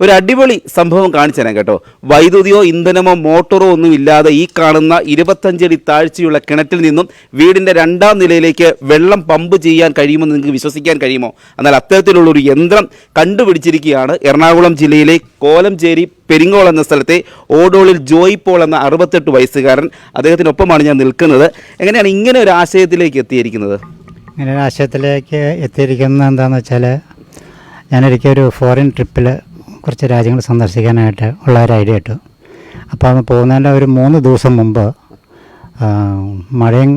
ഒരു അടിപൊളി സംഭവം കാണിച്ചു തരാം കേട്ടോ. വൈദ്യുതിയോ ഇന്ധനമോ മോട്ടോറോ ഒന്നും ഇല്ലാതെ ഈ കാണുന്ന ഇരുപത്തഞ്ചടി താഴ്ചയുള്ള കിണറ്റിൽ നിന്നും വീടിന്റെ രണ്ടാം നിലയിലേക്ക് വെള്ളം പമ്പ് ചെയ്യാൻ കഴിയുമെന്ന് നിങ്ങൾക്ക് വിശ്വസിക്കാൻ കഴിയുമോ? എന്നാൽ അത്തരത്തിലുള്ള ഒരു യന്ത്രം കണ്ടുപിടിച്ചിരിക്കുകയാണ്. എറണാകുളം ജില്ലയിലെ കോലംചേരി പെരിങ്ങോൾ എന്ന സ്ഥലത്തെ ഓടോളിൽ ജോയ് പോൾ എന്ന അറുപത്തെട്ട് വയസ്സുകാരൻ അദ്ദേഹത്തിനൊപ്പമാണ് ഞാൻ നിൽക്കുന്നത്. എങ്ങനെയാണ് ഇങ്ങനെ ഒരു ആശയത്തിലേക്ക് എത്തിയിരിക്കുന്നത്? ഇങ്ങനെ ഒരു ആശയത്തിലേക്ക് എത്തിയിരിക്കുന്നത് എന്താണെന്ന് വെച്ചാൽ ഞാനൊരിക്കൽ ഒരു ഫോറിൻ ട്രിപ്പിൽ കുറച്ച് രാജ്യങ്ങൾ സന്ദർശിക്കാനായിട്ട് ഉള്ള ഒരു ഐഡിയ ഇട്ടു. അപ്പോൾ അന്ന് പോകുന്നതിന്റെ ഒരു മൂന്ന് ദിവസം മുമ്പ് മഴയും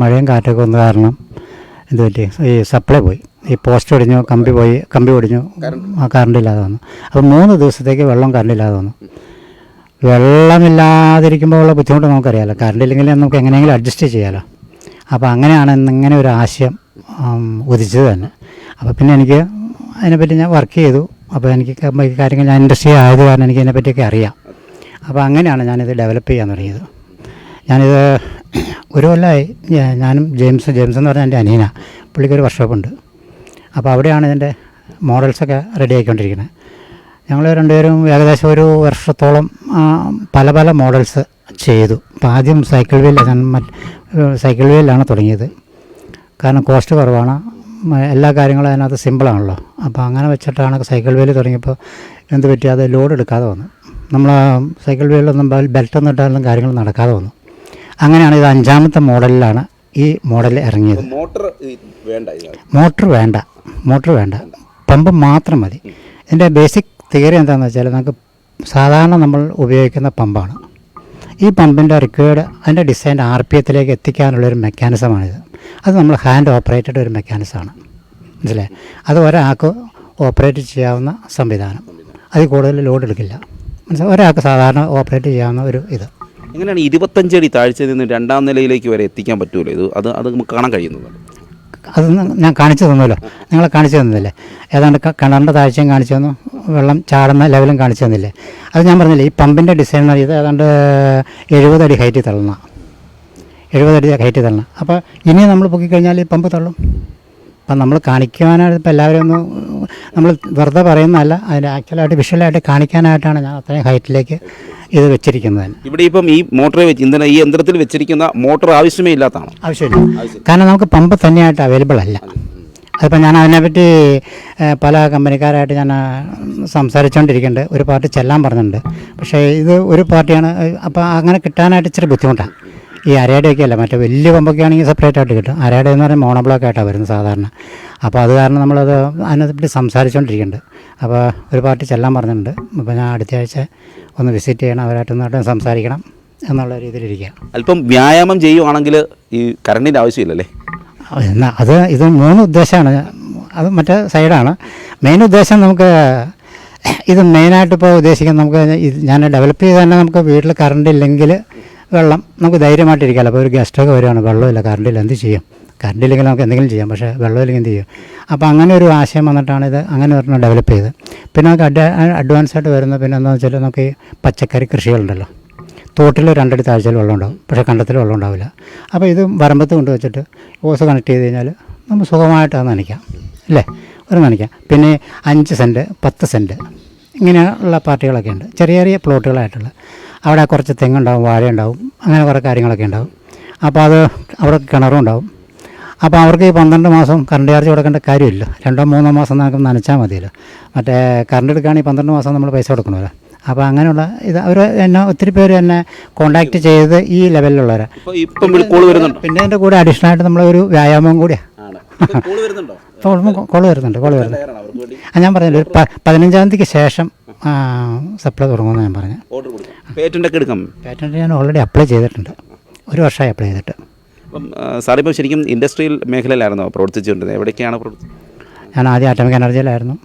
മഴയും കാറ്റൊക്കെ വന്ന കാരണം എന്ത് പറ്റി? ഈ സപ്ലൈ പോയി. ഈ പോസ്റ്റ് ഒടിഞ്ഞു കമ്പി പോയി കമ്പി ഒടിഞ്ഞു കറണ്ട്. ഇല്ലാതെ വന്നു. അപ്പോൾ മൂന്ന് ദിവസത്തേക്ക് വെള്ളം കറണ്ട് ഇല്ലാതെ വന്നു. വെള്ളമില്ലാതിരിക്കുമ്പോൾ ഉള്ള ബുദ്ധിമുട്ട് നമുക്കറിയാമല്ലോ കറണ്ട് ഇല്ലെങ്കിൽ നമുക്ക് എങ്ങനെയെങ്കിലും അഡ്ജസ്റ്റ് ചെയ്യാമല്ലോ അപ്പോൾ അങ്ങനെയാണ് ഇന്നിങ്ങനെ ഒരു ആശയം ഉദിച്ചത് തന്നെ. അപ്പോൾ പിന്നെ എനിക്ക് അതിനെപ്പറ്റി ഞാൻ വർക്ക് ചെയ്തു. അപ്പോൾ എനിക്ക് കാര്യങ്ങൾ ഞാൻ ഇൻഡസ്ട്രി ആയത് കാരണം എനിക്ക് ഇതിനെപ്പറ്റിയൊക്കെ അറിയാം. അപ്പോൾ അങ്ങനെയാണ് ഞാനിത് ഡെവലപ്പ് ചെയ്യാൻ തുടങ്ങിയത്. ഞാനിത് ഒരു കൊല്ലമായി ഞാനും ജെയിംസ് ജെയിംസ് എന്ന് പറഞ്ഞാൽ എന്റെ അനിയന. പുള്ളിക്കൊരു വർക്ക്ഷോപ്പുണ്ട് അപ്പോൾ അവിടെയാണ് ഇതിന്റെ മോഡൽസൊക്കെ റെഡി ആയിക്കൊണ്ടിരിക്കുന്നത്. ഞങ്ങൾ രണ്ടുപേരും ഏകദേശം ഒരു വർഷത്തോളം പല പല മോഡൽസ് ചെയ്തു. അപ്പോൾ ആദ്യം സൈക്കിൾ വീൽ സൈക്കിൾ വീലിലാണ് തുടങ്ങിയത്. കാരണം കോസ്റ്റ് കുറവാണ്. എല്ലാ കാര്യങ്ങളും അതിനകത്ത് സിമ്പിളാണല്ലോ. അപ്പോൾ അങ്ങനെ വെച്ചിട്ടാണ് സൈക്കിൾ വീൽ തുടങ്ങിയപ്പോൾ എന്ത് പറ്റി? അത് ലോഡ് എടുക്കാതെ വന്നു. നമ്മൾ സൈക്കിൾ ബെൽറ്റ് ബെൽറ്റൊന്നും ഇട്ടാലും കാര്യങ്ങൾ നടക്കാതെ വന്നു. അങ്ങനെയാണ് ഇത് അഞ്ചാമത്തെ മോഡലിലാണ് ഈ മോഡൽ ഇറങ്ങിയത്. മോട്ടർ വേണ്ട മോട്ടർ വേണ്ട. മോട്ടർ വേണ്ട. പമ്പ് മാത്രം മതി. ഇതിന്റെ ബേസിക് തിയറി എന്താണെന്ന് വെച്ചാൽ നമുക്ക് സാധാരണ നമ്മൾ ഉപയോഗിക്കുന്ന പമ്പാണ്. ഈ പമ്പിന്റെ റിക്വേർഡ് അതിന്റെ ഡിസൈൻ ആർ പി എത്തിലേക്ക് എത്തിക്കാനുള്ളൊരു മെക്കാനിസമാണിത്. അത് നമ്മൾ ഹാൻഡ് ഓപ്പറേറ്റഡ് ഒരു മെക്കാനിസമാണ്. മനസ്സിലായി അത് ഒരാൾക്ക് ഓപ്പറേറ്റ് ചെയ്യാവുന്ന സംവിധാനം. അതിൽ കൂടുതൽ ലോഡ് എടുക്കില്ല. മനസ്സിലായി ഒരാൾക്ക് സാധാരണ ഓപ്പറേറ്റ് ചെയ്യാവുന്ന ഒരു ഇത്. എങ്ങനെയാണ് ഇരുപത്തഞ്ചടി താഴ്ചയിൽ നിന്ന് രണ്ടാം നിലയിലേക്ക് വരെ എത്തിക്കാൻ പറ്റുമല്ലോ? ഇത് അത് അത് നമുക്ക് കാണാൻ കഴിയുന്നത് അത് ഞാൻ കാണിച്ചു തന്നല്ലോ. നിങ്ങളെ കാണിച്ചു തന്നില്ലേ? ഏതാണ്ട് കിണറിന്റെ താഴ്ചയും കാണിച്ചു തന്നു. വെള്ളം ചാടുന്ന ലെവലും കാണിച്ചു തന്നില്ലേ? അത് ഞാൻ പറഞ്ഞില്ലേ ഈ പമ്പിന്റെ ഡിസൈൻ എന്ന് പറയുന്നത് ഏതാണ്ട് എഴുപത് അടി ഹൈറ്റിൽ തള്ളണം എഴുപത് കയറ്റി തരണം തള്ളണം. അപ്പോൾ ഇനി നമ്മൾ പൊക്കിക്കഴിഞ്ഞാൽ ഈ പമ്പ് തള്ളും. അപ്പം നമ്മൾ കാണിക്കാനായിട്ട് ഇപ്പം എല്ലാവരും ഒന്ന് നമ്മൾ വെറുതെ പറയുന്നതല്ല അതിന്റെ ആക്ച്വലായിട്ട് വിഷ്വലായിട്ട് കാണിക്കാനായിട്ടാണ് ഞാൻ അത്രയും ഹൈറ്റിലേക്ക് ഇത് വെച്ചിരിക്കുന്നത്. ഇവിടെ ഇപ്പം ഈ മോട്ടോർ വെച്ച് ഇന്ധന ഈ യന്ത്രത്തിൽ വെച്ചിരിക്കുന്ന മോട്ടോർ ആവശ്യമേ ഇല്ലാത്തതാണ്. ആവശ്യമില്ല. കാരണം നമുക്ക് പമ്പ് തന്നെയായിട്ട് അവൈലബിൾ അല്ല. അതിപ്പോൾ ഞാൻ അതിനെപ്പറ്റി പല കമ്പനിക്കാരായിട്ട് ഞാൻ സംസാരിച്ചുകൊണ്ടിരിക്കുന്നുണ്ട് ഒരു പാർട്ടി ചെല്ലാൻ പറഞ്ഞിട്ടുണ്ട്. പക്ഷേ ഇത് ഒരു പാർട്ടിയാണ്. അപ്പോൾ അങ്ങനെ കിട്ടാനായിട്ട് ഇച്ചിരി ബുദ്ധിമുട്ടാണ്. ഈ അരയുടെയൊക്കെ അല്ല മറ്റേ വലിയ കൊമ്പൊക്കെ ആണെങ്കിൽ സെപ്പറേറ്റ് ആയിട്ട് കിട്ടും. അരയുടെ എന്ന് പറഞ്ഞാൽ മോണോബ്ലോക്ക് ആയിട്ടാണ് വരുന്നത് സാധാരണ. അപ്പോൾ അത് കാരണം നമ്മളത് അതിനെപ്പറ്റി സംസാരിച്ചുകൊണ്ടിരിക്കുന്നുണ്ട്. അപ്പോൾ ഒരു പാർട്ടി ചെല്ലാൻ പറഞ്ഞിട്ടുണ്ട്. അപ്പോൾ ഞാൻ അടുത്ത ആഴ്ച ഒന്ന് വിസിറ്റ് ചെയ്യണം അവരായിട്ടൊന്നായിട്ട് സംസാരിക്കണം എന്നുള്ള രീതിയിലിരിക്കുക അല്പം വ്യായാമം ചെയ്യുവാണെങ്കിൽ ഈ കറണ്ടിന്റെ ആവശ്യമില്ലല്ലേ? എന്നാൽ അത് ഇത് മൂന്ന് ഉദ്ദേശമാണ്. അത് മറ്റേ സൈഡാണ്. മെയിൻ ഉദ്ദേശം നമുക്ക് ഇത് മെയിനായിട്ട് ഇപ്പോൾ ഉദ്ദേശിക്കുന്നത് നമുക്ക് ഞാൻ ഡെവലപ്പ് ചെയ്ത് തന്നെ നമുക്ക് വീട്ടിൽ കറണ്ട് ഇല്ലെങ്കിൽ വെള്ളം നമുക്ക് ധൈര്യമായിട്ടിരിക്കാമല്ലോ. അപ്പോൾ ഒരു ഗസ്റ്റൊക്കെ വരുവാണ് വെള്ളമില്ല കറണ്ടില്ല എന്ത് ചെയ്യും? കറണ്ടില്ലെങ്കിൽ നമുക്ക് എന്തെങ്കിലും ചെയ്യാം. പക്ഷേ വെള്ളമില്ലെങ്കിൽ എന്ത് ചെയ്യും? അപ്പോൾ അങ്ങനെ ഒരു ആശയം വന്നിട്ടാണ് ഇത് അങ്ങനെ ഒരെണ്ണം ഡെവലപ്പ് ചെയ്ത് പിന്നെ നമുക്ക് അഡ് അഡ്വാൻസ് ആയിട്ട് വരുന്ന പിന്നെ എന്താണെന്ന് വെച്ചാൽ നമുക്ക് ഈ പച്ചക്കറി കൃഷികളുണ്ടല്ലോ. തോട്ടിൽ രണ്ടടി താഴ്ചയിൽ വെള്ളം ഉണ്ടാവും. പക്ഷേ കണ്ടത്തിൽ വെള്ളം ഉണ്ടാവില്ല. അപ്പോൾ ഇത് വരമ്പത്ത് കൊണ്ട് വെച്ചിട്ട് ഓസ് കണക്ട് ചെയ്ത് കഴിഞ്ഞാൽ നമുക്ക് സുഖമായിട്ട് അത് നനയ്ക്കാം. അല്ലേ? ഒരു നനയ്ക്കാം. പിന്നെ അഞ്ച് സെന്റ് പത്ത് സെന്റ് ഇങ്ങനെയുള്ള പാർട്ടികളൊക്കെ ഉണ്ട് ചെറിയ ചെറിയ പ്ലോട്ടുകളായിട്ടുള്ള അവിടെ കുറച്ച് തെങ്ങുണ്ടാവും വാഴയുണ്ടാവും അങ്ങനെ കുറേ കാര്യങ്ങളൊക്കെ ഉണ്ടാവും. അപ്പോൾ അത് അവിടെ കിണറും ഉണ്ടാവും. അപ്പോൾ അവർക്ക് ഈ പന്ത്രണ്ട് മാസം കറണ്ട് ചാർജ് കൊടുക്കേണ്ട കാര്യമില്ല. രണ്ടോ മൂന്നോ മാസം നമുക്ക് നനച്ചാൽ മതിയല്ലോ. മറ്റേ കറണ്ട് എടുക്കുകയാണെങ്കിൽ പന്ത്രണ്ട് മാസം നമ്മൾ പൈസ കൊടുക്കണമല്ലോ. അപ്പോൾ അങ്ങനെയുള്ള ഇത് അവർ എന്നെ ഒത്തിരി പേര് എന്നെ കോണ്ടാക്ട് ചെയ്ത് ഈ വരുന്നുണ്ടോ? പിന്നെ എന്റെ കൂടെ അഡീഷണൽ ആയിട്ട് നമ്മളൊരു വ്യായാമം കൂടിയാണ് കോൾ വരുന്നുണ്ടോ? കോൾ വരുന്നുണ്ട് ഞാൻ പറഞ്ഞില്ല ഒരു പതിനഞ്ചാം തീയതിക്ക് ശേഷം സപ്ലൈ തുടങ്ങുമെന്ന് ഞാൻ പറഞ്ഞു. പേറ്റന്റ് ഒക്കെ എടുക്കാം? പാറ്റന്റ് ഞാൻ ഓൾറെഡി അപ്ലൈ ചെയ്തിട്ടുണ്ട്. ഒരു വർഷമായി അപ്ലൈ ചെയ്തിട്ട്. അപ്പം സാറിപ്പോൾ ശരിക്കും ഇൻഡസ്ട്രിയൽ മേഖലയിലായിരുന്നോ പ്രവർത്തിച്ചുകൊണ്ടിരുന്നത്? എവിടേക്കാണ് പ്രവർത്തിച്ചത് ഞാൻ ആദ്യം ആറ്റമിക് എനർജിയിലായിരുന്നു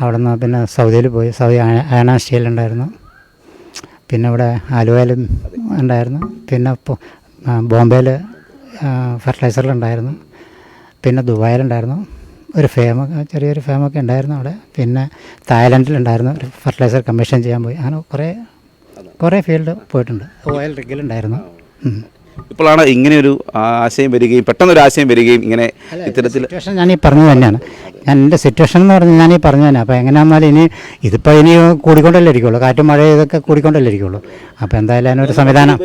അവിടെ നിന്ന് പിന്നെ സൗദിയിൽ പോയി. സൗദി അയണ സ്റ്റീലുണ്ടായിരുന്നു പിന്നെ ഇവിടെ ആലുവയിലും ഉണ്ടായിരുന്നു. പിന്നെ ബോംബെയിൽ ഫെർട്ടിലൈസറിലുണ്ടായിരുന്നു പിന്നെ ദുബായിലുണ്ടായിരുന്നു. ഒരു ഫേമ ചെറിയൊരു ഫേമൊക്കെ ഉണ്ടായിരുന്നു അവിടെ. പിന്നെ തായ്ലൻഡിലുണ്ടായിരുന്നു. ഒരു ഫെർട്ടിലൈസർ കമ്മീഷൻ ചെയ്യാൻ പോയി. അങ്ങനെ കുറേ കുറേ ഫീൽഡ് പോയിട്ടുണ്ട്. ഓയിൽ റിഗിലുണ്ടായിരുന്നു. ഇപ്പോഴാണ് ഇങ്ങനെ ഒരു ആശയം വരികയും പെട്ടെന്നൊരു ആശയം വരികയും ഇങ്ങനെ ഇത്തരത്തിൽ സിറ്റുവേഷൻ ഞാൻ ഈ പറഞ്ഞത് തന്നെയാണ്. ഞാൻ എന്റെ സിറ്റുവേഷൻ എന്ന് പറഞ്ഞാൽ ഞാൻ ഈ പറഞ്ഞു തന്നെ അപ്പോൾ എങ്ങനെയാണെന്നാൽ ഇനി ഇതിപ്പോൾ ഇനി കൂടിക്കൊണ്ടല്ലേ ഇരിക്കുള്ളൂ. കാറ്റും മഴ ഇതൊക്കെ കൂടിക്കൊണ്ടല്ലേ ഇരിക്കുള്ളൂ. അപ്പോൾ എന്തായാലും അതിനൊരു സംവിധാനം.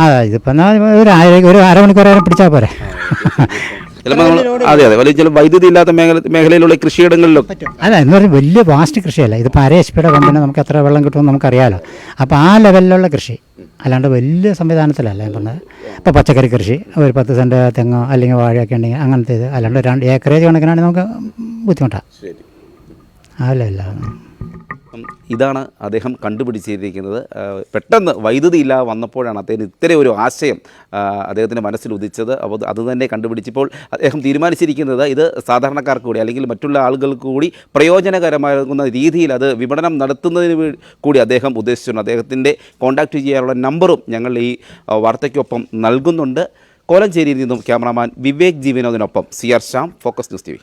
ആ ഇതിപ്പോൾ എന്നാൽ ഒരു ഒരു അരമണിക്കൂർ വരെ പിടിച്ചാൽ പോരെ. ചിലപ്പോൾ നമ്മൾ അതെ അതെ. വലിയ ചില വൈദ്യുതി ഇല്ലാത്ത മേഖല മേഖലയിലുള്ള കൃഷിയിടങ്ങളിലൊക്കെ അല്ല എന്ന് പറഞ്ഞാൽ വലിയ വാസ്റ്റ് കൃഷിയല്ല. ഇത് അര എച്ച് പിയുടെ പമ്പിന് നമുക്ക് എത്ര വെള്ളം കിട്ടുമെന്ന് നമുക്കറിയാലോ. അപ്പോൾ ആ ലെവലിലുള്ള കൃഷി. അല്ലാണ്ട് വലിയ സംവിധാനത്തിലല്ല ഞാൻ പറഞ്ഞത്. ഇപ്പോൾ പച്ചക്കറി കൃഷി. ഒരു പത്ത് സെന്റ് തെങ്ങോ അല്ലെങ്കിൽ വാഴയൊക്കെ ഉണ്ടെങ്കിൽ അങ്ങനത്തെ ഇത്. അല്ലാണ്ട് രണ്ട് ഏക്കറേജ് കണക്കിനാണെങ്കിൽ നമുക്ക് ബുദ്ധിമുട്ടാണ് ആ ലെവലാണ് ഇതാണ് അദ്ദേഹം കണ്ടുപിടിച്ചിരിക്കുന്നത്. പെട്ടെന്ന് വൈദ്യുതി ഇല്ല വന്നപ്പോഴാണ് അദ്ദേഹം ഇത്തരം ഒരു ആശയം അദ്ദേഹത്തിന്റെ മനസ്സിൽ ഉദിച്ചത്. അപ്പോൾ അത് തന്നെ കണ്ടുപിടിച്ചപ്പോൾ അദ്ദേഹം തീരുമാനിച്ചിരിക്കുന്നത് ഇത് സാധാരണക്കാർക്ക് കൂടി അല്ലെങ്കിൽ മറ്റുള്ള ആളുകൾക്ക് കൂടി പ്രയോജനകരമാകുന്ന രീതിയിൽ അത് വിപണനം നടത്തുന്നതിന് കൂടി അദ്ദേഹം ഉദ്ദേശിച്ചിട്ടുണ്ട്. അദ്ദേഹത്തിന്റെ കോൺടാക്റ്റ് ചെയ്യാനുള്ള നമ്പറും ഞങ്ങൾ ഈ വാർത്തയ്ക്കൊപ്പം നൽകുന്നുണ്ട്. കോലഞ്ചേരിയിൽ നിന്നും cameraman Vivek ജീവനോദിനൊപ്പം C R Shyam focus news T